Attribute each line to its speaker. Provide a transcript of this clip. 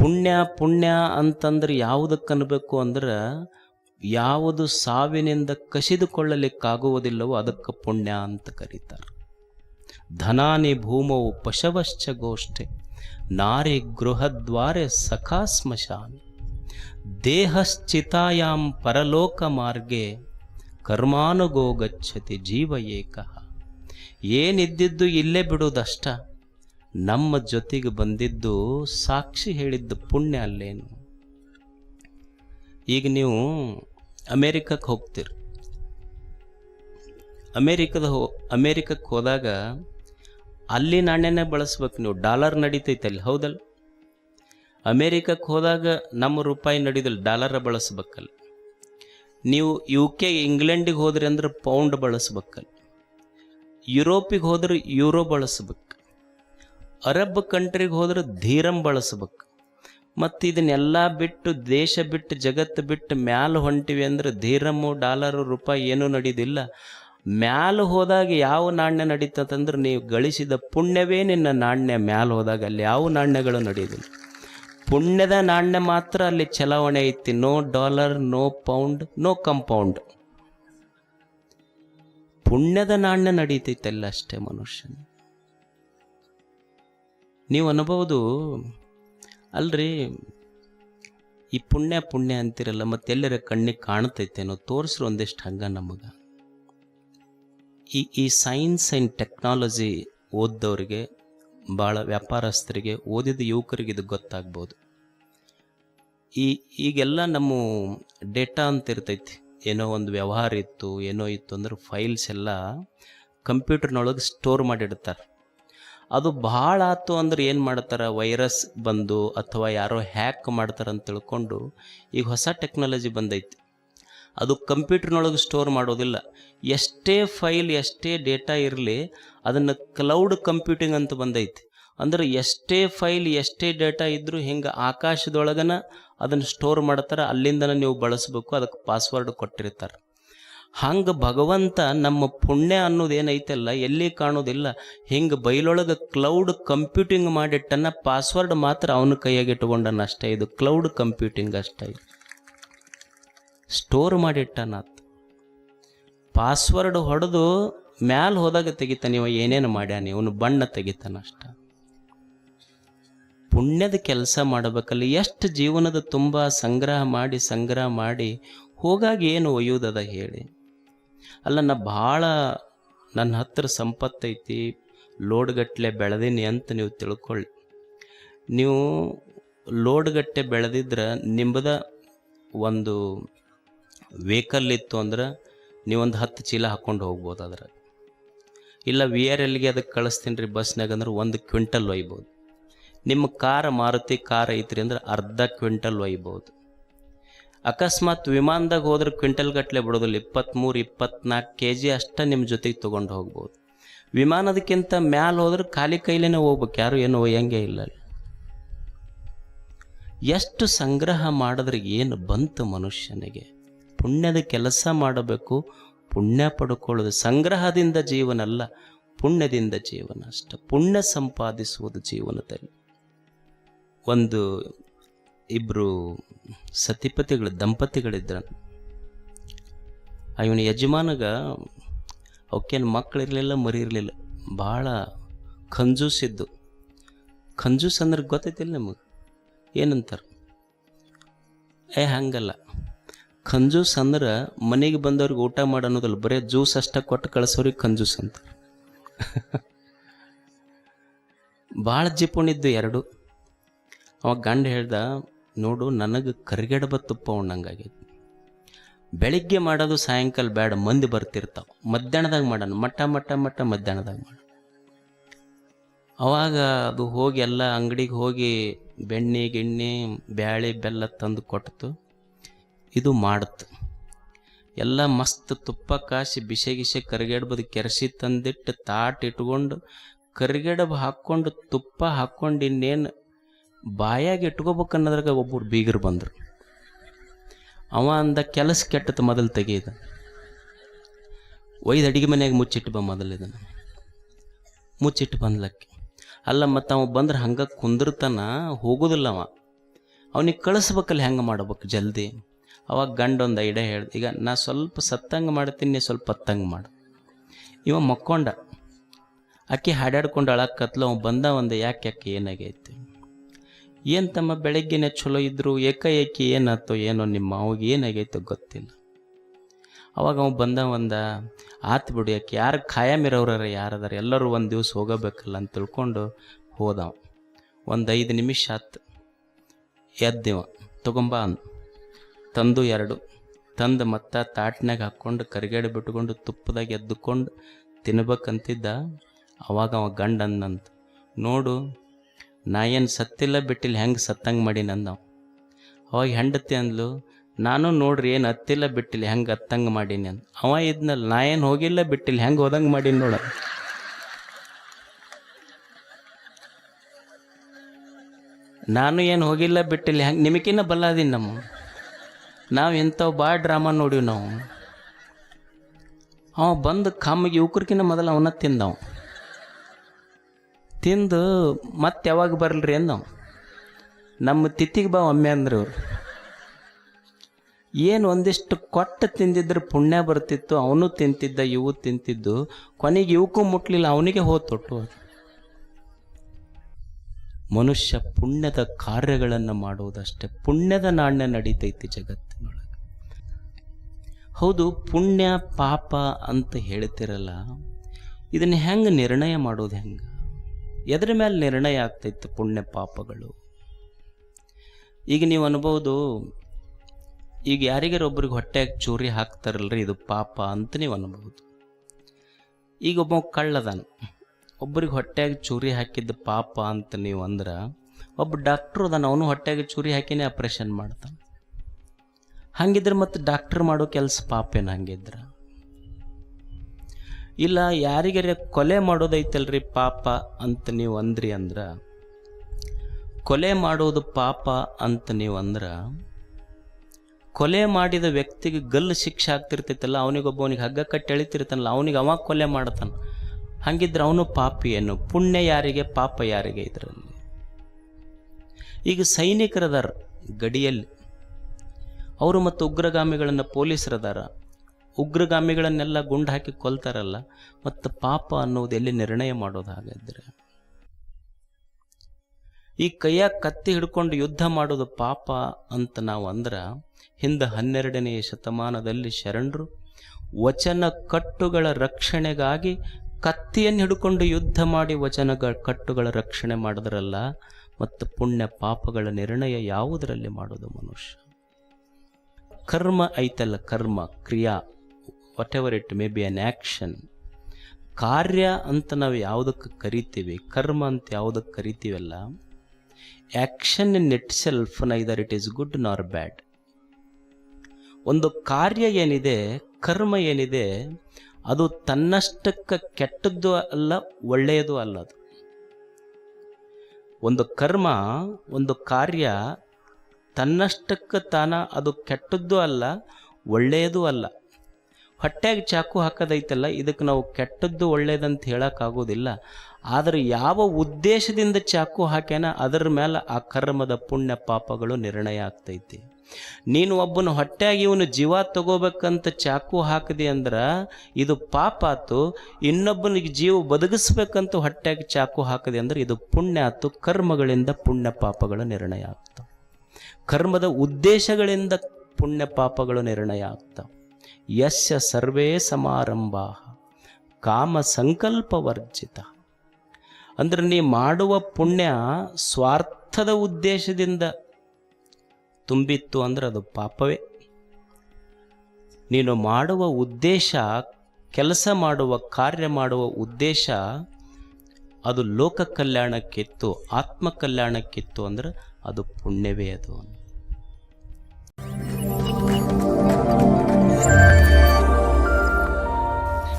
Speaker 1: ಪುಣ್ಯ ಪುಣ್ಯ ಅಂತಂದ್ರೆ ಯಾವುದಕ್ಕೆ ಅನ್ಬೇಕು ಅಂದ್ರೆ ಯಾವುದು ಸಾವಿನಿಂದ ಕಸಿದುಕೊಳ್ಳಲಿಕ್ಕಾಗುವುದಿಲ್ಲವೋ ಅದಕ್ಕೆ ಪುಣ್ಯ ಅಂತ ಕರೀತಾರೆ. ಧನಾನಿ ಭೂಮವು ಪಶವಶ್ಚ ಗೋಷ್ಠೆ, ನಾರಿ ಗೃಹದ್ವಾರೆ ಸಖಾ ಸ್ಮಶಾನಿ. ದೇಹಶ್ಚಿತಾಯಾಂ ಪರಲೋಕ ಮಾರ್ಗೆ ಕರ್ಮಾನುಗೋ ಗಚ್ಚತಿ ಜೀವ ಏಕಃ. ಏನಿದ್ದಿದ್ದು ಇಲ್ಲೇ ಬಿಡೋದಷ್ಟ ನಮ್ಮ ಜೊತೆಗೆ ಬಂದಿದ್ದು ಸಾಕ್ಷಿ ಹೇಳಿದ್ದ ಪುಣ್ಯ ಅಲ್ಲೇನು? ಈಗ ನೀವು ಅಮೇರಿಕಕ್ಕೆ ಹೋಗ್ತೀರಿ. ಅಮೇರಿಕದ ಹೋ, ಅಮೇರಿಕಕ್ಕೆ ಹೋದಾಗ ಅಲ್ಲಿ ನಾಣ್ಯನೇ ಬಳಸ್ಬೇಕು ನೀವು. ಡಾಲರ್ ನಡೀತೈತೆ ಅಲ್ಲಿ, ಹೌದಲ್ಲ? ಅಮೇರಿಕಕ್ಕೆ ಹೋದಾಗ ನಮ್ಮ ರೂಪಾಯಿ ನಡೀದಲ್ಲ ಡಾಲರ ಬಳಸ್ಬೇಕಲ್ಲ ನೀವು ಯು ಕೆ ಇಂಗ್ಲೆಂಡಿಗೆ ಹೋದ್ರಿ ಅಂದ್ರೆ ಪೌಂಡ್ ಬಳಸ್ಬೇಕಲ್ಲ ಯುರೋಪಿಗೆ ಹೋದ್ರೆ ಯೂರೋ ಬಳಸ್ಬೇಕು. ಅರಬ್ ಕಂಟ್ರಿಗೆ ಹೋದ್ರೆ ಧೀರಂ ಬಳಸ್ಬೇಕು. ಮತ್ತು ಇದನ್ನೆಲ್ಲ ಬಿಟ್ಟು, ದೇಶ ಬಿಟ್ಟು ಜಗತ್ತು ಬಿಟ್ಟು ಮ್ಯಾಲ ಹೊಂಟಿವಿ ಅಂದ್ರೆ ಧೀರಮ್ಮು ಡಾಲರು, ರೂಪಾಯಿ ಏನೂ ನಡೀದಿಲ್ಲ. ಮ್ಯಾಲ ಹೋದಾಗ ಯಾವ ನಾಣ್ಯ ನಡೀತದಂದ್ರೆ ನೀವು ಗಳಿಸಿದ ಪುಣ್ಯವೇ ನಿನ್ನ ನಾಣ್ಯ. ಮ್ಯಾಲ ಹೋದಾಗ ಅಲ್ಲಿ ಯಾವ ನಾಣ್ಯಗಳು ನಡೆಯೋದಿಲ್ಲ ಪುಣ್ಯದ ನಾಣ್ಯ ಮಾತ್ರ ಅಲ್ಲಿ ಚಲಾವಣೆ ಐತಿ. No dollar, no pound, no compound. ಪುಣ್ಯದ ನಾಣ್ಯ ನಡೀತೈತಲ್ಲ ಅಷ್ಟೇ ಮನುಷ್ಯನ ನೀವು ಅನ್ಬೋದು, ಅಲ್ರಿ, ಈ ಪುಣ್ಯ ಪುಣ್ಯ ಅಂತಿರಲ್ಲ, ಮತ್ತೆಲ್ಲರ ಕಣ್ಣಿಗೆ ಕಾಣ್ತೈತೇನೋ ತೋರಿಸ್ರು ಒಂದಿಷ್ಟು ಹಂಗ ನಮಗೆ. ಈ ಈ ಸೈನ್ಸ್ ಆ್ಯಂಡ್ ಟೆಕ್ನಾಲಜಿ ಓದ್ದವ್ರಿಗೆ ಭಾಳ ವ್ಯಾಪಾರಸ್ಥರಿಗೆ, ಓದಿದ ಯುವಕರಿಗೆ ಇದು ಗೊತ್ತಾಗ್ಬೋದು. ಈ, ಈಗೆಲ್ಲ ನಮ್ಮ ಡೇಟಾ ಅಂತ ಇರ್ತೈತಿ ಏನೋ ಒಂದು ವ್ಯವಹಾರ ಇತ್ತು, ಏನೋ ಇತ್ತು ಅಂದ್ರೆ ಫೈಲ್ಸ್ ಎಲ್ಲ ಕಂಪ್ಯೂಟರ್ನೊಳಗೆ ಸ್ಟೋರ್ ಮಾಡಿಡ್ತಾರೆ. ಅದು ಭಾಳ ಆಯ್ತು ಅಂದ್ರೆ ಏನು ಮಾಡ್ತಾರೆ? ವೈರಸ್ ಬಂದು ಅಥವಾ ಯಾರೋ ಹ್ಯಾಕ್ ಮಾಡ್ತಾರೆ ಅಂತ ತಿಳ್ಕೊಂಡು ಈಗ ಹೊಸ ಟೆಕ್ನಾಲಜಿ ಬಂದೈತಿ. ಅದು ಕಂಪ್ಯೂಟರ್ನೊಳಗೆ ಸ್ಟೋರ್ ಮಾಡೋದಿಲ್ಲ. ಎಷ್ಟೇ ಫೈಲ್, ಎಷ್ಟೇ ಡೇಟಾ ಇರಲಿ ಅದನ್ನು ಕ್ಲೌಡ್ ಕಂಪ್ಯೂಟಿಂಗ್ ಅಂತ ಬಂದೈತಿ. ಅಂದ್ರೆ ಎಷ್ಟೇ ಫೈಲ್, ಎಷ್ಟೇ ಡೇಟಾ ಇದ್ದರೂ ಹಿಂಗೆ ಆಕಾಶದೊಳಗನ ಅದನ್ನು ಸ್ಟೋರ್ ಮಾಡ್ತಾರೆ, ಅಲ್ಲಿಂದನೇ ನೀವು ಬಳಸಬೇಕು, ಅದಕ್ಕೆ ಪಾಸ್ವರ್ಡ್ ಕೊಟ್ಟಿರ್ತಾರೆ. ಹಂಗೆ ಭಗವಂತ ನಮ್ಮ ಪುಣ್ಯ ಅನ್ನೋದೇನೈತಲ್ಲ ಎಲ್ಲಿ ಕಾಣೋದಿಲ್ಲ. ಹಿಂಗೆ ಬೈಲೊಳಗೆ ಕ್ಲೌಡ್ ಕಂಪ್ಯೂಟಿಂಗ್ ಮಾಡಿಟ್ಟನ್ನ ಪಾಸ್ವರ್ಡ್ ಮಾತ್ರ ಅವನ ಕೈಯಾಗಿ ಇಟ್ಕೊಂಡನ ಅಷ್ಟೇ, ಇದು ಕ್ಲೌಡ್ ಕಂಪ್ಯೂಟಿಂಗ್ ಅಷ್ಟೇ. ಸ್ಟೋರ್ ಮಾಡಿಟ್ಟನ ಪಾಸ್ವರ್ಡ್ ಹೊಡೆದು ಮ್ಯಾಲ ಹೋದಾಗ ತೆಗಿತಾನೆ ಇವ, ಏನೇನು ಮಾಡ್ಯಾನೆ, ಇವನು ಬಣ್ಣ ತೆಗಿತಾನ ಅಷ್ಟ. ಪುಣ್ಯದ ಕೆಲಸ ಮಾಡಬೇಕಲ್ಲ, ಎಷ್ಟು ಜೀವನದ ತುಂಬ ಸಂಗ್ರಹ ಮಾಡಿ ಸಂಗ್ರಹ ಮಾಡಿ, ಹೋಗಾಗಿ ಏನು ಒಯ್ಯೋದದ ಹೇಳಿ. ಅಲ್ಲ ನಾ ಭಾಳ ನನ್ನ ಹತ್ರ ಸಂಪತ್ತೈತಿ ಲೋಡ್ಗಟ್ಟಲೆ ಬೆಳೆದೀನಿ ಅಂತ ನೀವು ತಿಳ್ಕೊಳ್ಳಿ. ನೀವು ಲೋಡ್ಗಟ್ಟೆ ಬೆಳೆದಿದ್ರೆ ನಿಮ್ಮದ ಒಂದು ವೆಹಿಕಲ್ ಇತ್ತು ಅಂದ್ರೆ ನೀವೊಂದು ಹತ್ತು ಚೀಲ ಹಾಕ್ಕೊಂಡು ಹೋಗ್ಬೋದು ಅದ್ರ ಇಲ್ಲ ವಿ ಆರ್ ಎಲ್ಗೆ ಅದಕ್ಕೆ ಕಳಿಸ್ತೀನಿ ರೀ ಬಸ್ನಾಗ ಅಂದ್ರೆ ಒಂದು ಕ್ವಿಂಟಲ್ ಒಯ್ಬೋದು. ನಿಮ್ಮ ಕಾರ್ ಮಾರುತಿ ಕಾರ್ ಐತ್ರಿ ಅಂದ್ರೆ ಅರ್ಧ ಕ್ವಿಂಟಲ್ ಒಯ್ಬೋದು. ಅಕಸ್ಮಾತ್ ವಿಮಾನದಾಗ ಹೋದ್ರೆ ಕ್ವಿಂಟಲ್ ಗಟ್ಟಲೆ ಬಿಡೋದಿಲ್ಲ. ಇಪ್ಪತ್ತ್ಮೂರು ಇಪ್ಪತ್ನಾಲ್ಕು ಕೆ ಜಿ ಅಷ್ಟೇ ನಿಮ್ಮ ಜೊತೆಗೆ ತೊಗೊಂಡು ಹೋಗ್ಬೋದು. ವಿಮಾನದಕ್ಕಿಂತ ಮ್ಯಾಲ ಹೋದ್ರೆ ಖಾಲಿ ಕೈಲೇನೆ ಹೋಗ್ಬೇಕು. ಯಾರು ಏನು ಒಯ್ಯಂಗೆ ಇಲ್ಲ. ಎಷ್ಟು ಸಂಗ್ರಹ ಮಾಡಿದ್ರೆ ಏನು ಬಂತು ಮನುಷ್ಯನಿಗೆ? ಪುಣ್ಯದ ಕೆಲಸ ಮಾಡಬೇಕು, ಪುಣ್ಯ ಪಡ್ಕೊಳ್ಳೋದು. ಸಂಗ್ರಹದಿಂದ ಜೀವನ ಅಲ್ಲ, ಪುಣ್ಯದಿಂದ ಜೀವನ ಅಷ್ಟ. ಪುಣ್ಯ ಸಂಪಾದಿಸುವುದು ಜೀವನದಲ್ಲಿ. ಒಂದು ಇಬ್ಬರು ಸತಿಪತಿಗಳು ದಂಪತಿಗಳಿದ್ರ ಇವನ ಯಜಮಾನಗ ಅವಕ್ಕೇನು ಮಕ್ಕಳಿರಲಿಲ್ಲ ಮರಿ ಇರಲಿಲ್ಲ ಭಾಳ ಖಂಜೂಸಿದ್ದು ಖಂಜೂಸ್ ಅಂದ್ರೆ ಗೊತ್ತೈತಿಲ್ಲ ನಿಮಗೆ? ಏನಂತಾರೆ? ಏ, ಹಂಗಲ್ಲ. ಖಂಜೂಸ್ ಅಂದ್ರೆ ಮನೆಗೆ ಬಂದವ್ರಿಗೆ ಊಟ ಮಾಡೋದಿಲ್ಲ ಬರೀ ಜ್ಯೂಸ್ ಅಷ್ಟೇ ಕೊಟ್ಟು ಕಳಿಸೋರಿಗೆ ಖಂಜೂಸ್ ಅಂತ ಭಾಳ ಜಿಪುಣಿದ್ದು ಎರಡು. ಅವ ಗಂಡ ಹೇಳ್ದ ನೋಡು, ನನಗೆ ಕರಿಗಡಬ ತುಪ್ಪ ಉಣ್ಣಂಗಾಗೈತಿ. ಬೆಳಿಗ್ಗೆ ಮಾಡೋದು ಸಾಯಂಕಾಲ ಬೇಡ ಮಂದಿ ಬರ್ತಿರ್ತಾವೆ. ಮಧ್ಯಾಹ್ನದಾಗ ಮಾಡೋಣ ಮಟ್ಟ ಮಟ್ಟ ಮಟ್ಟ ಮಧ್ಯಾಹ್ನದಾಗ ಮಾಡೋಣ. ಅವಾಗ ಅದು ಹೋಗಿ ಎಲ್ಲ ಅಂಗಡಿಗೆ ಹೋಗಿ ಬೆಣ್ಣೆ, ಗಿಣ್ಣೆ, ಬ್ಯಾಳೆ, ಬೆಲ್ಲ ತಂದು ಕೊಟ್ಟು ಇದು ಮಾಡುತ್ತೆ ಎಲ್ಲ ಮಸ್ತ್ ತುಪ್ಪ ಕಾಸಿ ಬಿಸಿ ಗಿಸೆ ಕರಿಗಡಬದ ಕೆರೆಸಿ ತಂದಿಟ್ಟು ತಾಟ್ ಇಟ್ಕೊಂಡು ಕರಿಗೆಡಬ ಹಾಕ್ಕೊಂಡು ತುಪ್ಪ ಹಾಕ್ಕೊಂಡು ಇನ್ನೇನು ಬಾಯಾಗ ಇಟ್ಕೋಬೇಕು ಅನ್ನೋದ್ರಾಗ ಒಬ್ಬರು ಬೀಗರು ಬಂದರು. ಅವ ಅಂದ ಕೆಲಸ ಕೆಟ್ಟದ ಮೊದಲು ತೆಗೀದ ಒಯ್ದು ಅಡಿಗೆ ಮನೆಯಾಗ ಮುಚ್ಚಿಟ್ಟು ಬಾ ಮೊದಲು ಇದನ್ನು. ಮುಚ್ಚಿಟ್ಟು ಬಂದ್ಲಕ್ಕೆ. ಅಲ್ಲ ಮತ್ತು ಅವ ಬಂದ್ರೆ ಹಂಗೆ ಕುಂದಿರ್ತಾನ ಹೋಗೋದಿಲ್ಲ ಅವ. ಅವನಿಗೆ ಕಳಿಸ್ಬೇಕಲ್ಲ ಹೆಂಗೆ ಮಾಡ್ಬೇಕು ಜಲ್ದಿ. ಅವಾಗ ಗಂಡೊಂದು ಐಡಿಯಾ ಹೇಳ್ದೆ, ಈಗ ನಾ ಸ್ವಲ್ಪ ಸತ್ತಂಗೆ ಮಾಡ್ತೀನಿ, ನೀ ಸ್ವಲ್ಪ ಹತ್ತಂಗೆ ಮಾಡು. ಇವ ಮಕ್ಕೊಂಡ. ಅಕ್ಕಿ ಹಾಡಾಡ್ಕೊಂಡು ಅಳಕ್ಕತ್ಲು ಅವ ಬಂದ ಒಂದು ಯಾಕೆ ಯಾಕೆ ಏನಾಗೈತಿ? ಏನು ತಮ್ಮ ಬೆಳಗ್ಗೆನೆ ಚಲೋ ಇದ್ರು, ಏಕಾಏಕಿ ಏನಾಯ್ತೋ ಏನೋ ನಿಮ್ಮ ಅವಾಗ ಏನಾಗೈತೋ ಗೊತ್ತಿಲ್ಲ. ಅವಾಗ ಅವ ಬಂದ ಒಂದ ಆತ್ ಬಿಡು, ಯಾಕೆ ಯಾರು ಖಾಯಂ ಇರೋರ ಯಾರದಾರ, ಎಲ್ಲರೂ ಒಂದು ದಿವ್ಸ ಹೋಗಬೇಕಲ್ಲ ಅಂತ ತಿಳ್ಕೊಂಡು ಹೋದವ. ಒಂದು ಐದು ನಿಮಿಷ ಆತು. ಎದ್ದಿವ. ತಗೊಂಬ ಅಂದ. ತಂದು ಎರಡು. ತಂದು ಮತ್ತೆ ತಾಟ್ನಾಗ ಹಾಕ್ಕೊಂಡು ಕರಿಗೇಡಿ ಬಿಟ್ಕೊಂಡು ತುಪ್ಪದಾಗ ಎದ್ದುಕೊಂಡು ತಿನ್ಬೇಕಂತಿದ್ದ, ಅವಾಗ ಅವ ಗಂಡ ನೋಡು ನಾ ಏನು ಸತ್ತಿಲ್ಲ ಬಿಟ್ಟಿಲ್ಲ, ಹೆಂಗೆ ಸತ್ತಂಗೆ ಮಾಡಿ ನಾವು ಅವಾಗ ಹೆಂಡತಿ ಅಂದ್ಲು, ನಾನು ನೋಡ್ರಿ ಏನು ಹತ್ತಿಲ್ಲ ಬಿಟ್ಟಿಲ್ಲ, ಹೆಂಗೆ ಹತ್ತಂಗೆ ಮಾಡೀನಿ ಅಂತ ಅವ ಇದ್ನಲ್ಲ ನಾ ಏನು ಹೋಗಿಲ್ಲ ಬಿಟ್ಟಿಲ್ಲ, ಹೆಂಗೆ ಹೋದಂಗೆ ಮಾಡೀನಿ ನೋಡ. ನಾನು ಏನು ಹೋಗಿಲ್ಲ ಬಿಟ್ಟಿಲ್ಲ, ಹೆಂಗೆ ನಿಮಗಿನ್ನ ಬಲ್ಲಾದೀನಿ ನಮ್ಮ ನಾವು ಇಂಥವು ಭಾಳ ಡ್ರಾಮಾ ನೋಡಿವಿ ನಾವು. ಅವ ಬಂದು ಕಮ್ಮಿಗೆ ಉಕ್ರಕಿನ ಮೊದಲು ಅವನ ತಿಂದವ. ತಿಂದು ಮತ್ತೆ ಯಾವಾಗ ಬರಲ್ರಿ ಅಂದವ ನಮ್ಮ ತಿತ್ತಿಗೆ ಬಾ ಒಮ್ಮೆ ಅಂದ್ರೆ ಇವ್ರು ಏನು ಒಂದಿಷ್ಟು ಕೊಟ್ಟು ತಿಂದಿದ್ರೆ ಪುಣ್ಯ ಬರ್ತಿತ್ತು, ಅವನು ತಿಂತಿದ್ದ, ಇವು ತಿಂತಿದ್ದು. ಕೊನೆಗೆ ಇವಕ್ಕೂ ಮುಟ್ಲಿಲ್ಲ, ಅವನಿಗೆ ಹೋತೊಟ್ಟು ಮನುಷ್ಯ ಪುಣ್ಯದ ಕಾರ್ಯಗಳನ್ನು ಮಾಡುವುದಷ್ಟೇ, ಪುಣ್ಯದ ನಾಣ್ಯ ನಡೀತೈತಿ ಜಗತ್ತಿನೊಳಗೆ. ಹೌದು, ಪುಣ್ಯ ಪಾಪ ಅಂತ ಹೇಳ್ತಿರಲ್ಲ, ಇದನ್ನ ಹೆಂಗೆ ನಿರ್ಣಯ ಮಾಡೋದು ಹೆಂಗೆ? ಎದ್ರ ಮೇಲೆ ನಿರ್ಣಯ ಆಗ್ತೈತೆ ಪುಣ್ಯ ಪಾಪಗಳು. ಈಗ ನೀವು ಅನ್ಬೋದು, ಈಗ ಯಾರಿಗಾರ ಒಬ್ರಿಗೆ ಹೊಟ್ಟೆಗೆ ಚೂರಿ ಹಾಕ್ತಾರಲ್ರಿ, ಇದು ಪಾಪ ಅಂತ ನೀವು ಅನ್ಬೋದು. ಈಗ ಒಬ್ಬ ಕಳ್ಳದಾನ ಒಬ್ಬರಿಗೆ ಹೊಟ್ಟೆಗೆ ಚೂರಿ ಹಾಕಿದ್ದು ಪಾಪ ಅಂತ ನೀವು ಅಂದ್ರೆ, ಒಬ್ಬ ಡಾಕ್ಟ್ರು ಅದಾನ, ಅವನು ಹೊಟ್ಟೆಗೆ ಚೂರಿ ಹಾಕಿನೇ ಆಪ್ರೇಷನ್ ಮಾಡ್ತಾನೆ. ಹಂಗಿದ್ರೆ ಮತ್ತೆ ಡಾಕ್ಟ್ರ್ ಮಾಡೋ ಕೆಲಸ ಪಾಪೇನು ಹಂಗಿದ್ರೆ? ಇಲ್ಲ, ಯಾರಿಗಾರ ಕೊಲೆ ಮಾಡೋದೈತಲ್ರಿ ಪಾಪ ಅಂತ ನೀವು ಅಂದ್ರಿ ಅಂದ್ರೆ? ಕೊಲೆ ಮಾಡೋದು ಪಾಪ ಅಂತ ನೀವು ಅಂದ್ರೆ? ಕೊಲೆ ಮಾಡಿದ ವ್ಯಕ್ತಿಗೆ ಗಲ್ಲು ಶಿಕ್ಷೆ ಆಗ್ತಿರ್ತೈತಲ್ಲ, ಅವನಿಗೊಬ್ಬವನಿಗೆ ಹಗ್ಗ ಕಟ್ಟಿ ಎಳಿತಿರ್ತಾನಲ್ಲ, ಅವನಿಗೆ ಅವ ಕೊಲೆ ಮಾಡ್ತಾನೆ. ಹಂಗಿದ್ರೆ ಅವನು ಪಾಪಿ ಏನು ಪುಣ್ಯ ಯಾರಿಗೆ, ಪಾಪ ಯಾರಿಗೆ ಇದರಲ್ಲಿ? ಈಗ ಸೈನಿಕರದಾರ ಗಡಿಯಲ್ಲಿ, ಅವರು ಮತ್ತು ಉಗ್ರಗಾಮಿಗಳನ್ನು ಪೊಲೀಸರದಾರ ಉಗ್ರಗಾಮಿಗಳನ್ನೆಲ್ಲ ಗುಂಡು ಹಾಕಿ ಕೊಲ್ತಾರಲ್ಲ, ಮತ್ತು ಪಾಪ ಅನ್ನೋದು ಎಲ್ಲಿ ನಿರ್ಣಯ ಮಾಡೋದು ಈ ಕೈಯಾಗ ಕತ್ತಿ ಹಿಡ್ಕೊಂಡು ಯುದ್ಧ ಮಾಡೋದು ಪಾಪ ಅಂತ ನಾವು ಅಂದ್ರೆ, ಹಿಂದೆ ಹನ್ನೆರಡನೆಯ ಶತಮಾನದಲ್ಲಿ ಶರಣರು ವಚನ ಕಟ್ಟುಗಳ ರಕ್ಷಣೆಗಾಗಿ ಕತ್ತಿಯನ್ನು ಹಿಡ್ಕೊಂಡು ಯುದ್ಧ ಮಾಡಿ ವಚನ ಕಟ್ಟುಗಳ ರಕ್ಷಣೆ ಮಾಡಿದ್ರಲ್ಲ, ಮತ್ತು ಪುಣ್ಯ ಪಾಪಗಳ ನಿರ್ಣಯ ಯಾವುದರಲ್ಲಿ ಮಾಡೋದು ಮನುಷ್ಯ? ಕರ್ಮ ಐತಲ್ಲ ಕರ್ಮ, ಕ್ರಿಯಾ. Whatever it may be an action ಕಾರ್ಯ ಅಂತ ನಾವು ಯಾವುದಕ್ಕೆ ಕರಿತೀವಿ, ಕರ್ಮ ಅಂತ ಯಾವುದಕ್ಕೆ ಕರಿತೀವಲ್ಲ action in itself neither it is good nor bad ಒಂದು ಕಾರ್ಯ ಏನಿದೆ, ಕರ್ಮ ಏನಿದೆ, ಅದು ತನ್ನಷ್ಟಕ್ಕೆ ಕೆಟ್ಟದ್ದು ಅಲ್ಲ, ಒಳ್ಳೆಯದು ಅಲ್ಲ ಅದು ಒಂದು ಕರ್ಮ, ಒಂದು ಕಾರ್ಯ ತನ್ನಷ್ಟಕ್ಕೆ ತಾನ ಅದು ಕೆಟ್ಟದ್ದು ಅಲ್ಲ, ಒಳ್ಳೆಯದು ಅಲ್ಲ. ಹೊಟ್ಟೆಗೆ ಚಾಕು ಹಾಕೋದೈತಲ್ಲ ಇದಕ್ಕೆ ನಾವು ಕೆಟ್ಟದ್ದು ಒಳ್ಳೇದಂತ ಹೇಳೋಕ್ಕಾಗೋದಿಲ್ಲ. ಆದರೆ ಯಾವ ಉದ್ದೇಶದಿಂದ ಚಾಕು ಹಾಕ್ಯಾನ, ಅದರ ಮೇಲೆ ಆ ಕರ್ಮದ ಪುಣ್ಯ ಪಾಪಗಳು ನಿರ್ಣಯ ಆಗ್ತೈತಿ. ನೀನು ಒಬ್ಬನ ಹೊಟ್ಟೆಯಾಗಿ ಇವನು ಜೀವ ತಗೋಬೇಕಂತ ಚಾಕು ಹಾಕಿದೆ ಅಂದ್ರೆ, ಇದು ಪಾಪ ಆತು, ಇನ್ನೊಬ್ಬನಿಗೆ ಜೀವ ಬದುಕಿಸ್ಬೇಕಂತ ಹೊಟ್ಟೆಗೆ ಚಾಕು ಹಾಕಿದೆ ಅಂದ್ರೆ, ಇದು ಪುಣ್ಯ ಆತು, ಕರ್ಮಗಳಿಂದ ಪುಣ್ಯ ಪಾಪಗಳು ನಿರ್ಣಯ ಆಗ್ತವೆ. ಕರ್ಮದ ಉದ್ದೇಶಗಳಿಂದ ಪುಣ್ಯ ಪಾಪಗಳು ನಿರ್ಣಯ ಆಗ್ತವೆ. ಯಸ್ಯ ಸರ್ವೇ ಸಮಾರಂಭ, ಕಾಮ ಸಂಕಲ್ಪ ವರ್ಜಿತ ಅಂದ್ರೆ ನೀ ಮಾಡುವ ಪುಣ್ಯ ಸ್ವಾರ್ಥದ ಉದ್ದೇಶದಿಂದ ತುಂಬಿತ್ತು ಅಂದರೆ ಅದು ಪಾಪವೇ. ನೀನು ಮಾಡುವ ಉದ್ದೇಶ, ಕೆಲಸ ಮಾಡುವ, ಕಾರ್ಯ ಮಾಡುವ ಉದ್ದೇಶ ಅದು ಲೋಕ ಕಲ್ಯಾಣಕ್ಕಿತ್ತು ಆತ್ಮ ಕಲ್ಯಾಣಕ್ಕಿತ್ತು ಅಂದರೆ ಅದು ಪುಣ್ಯವೇ ಅದು.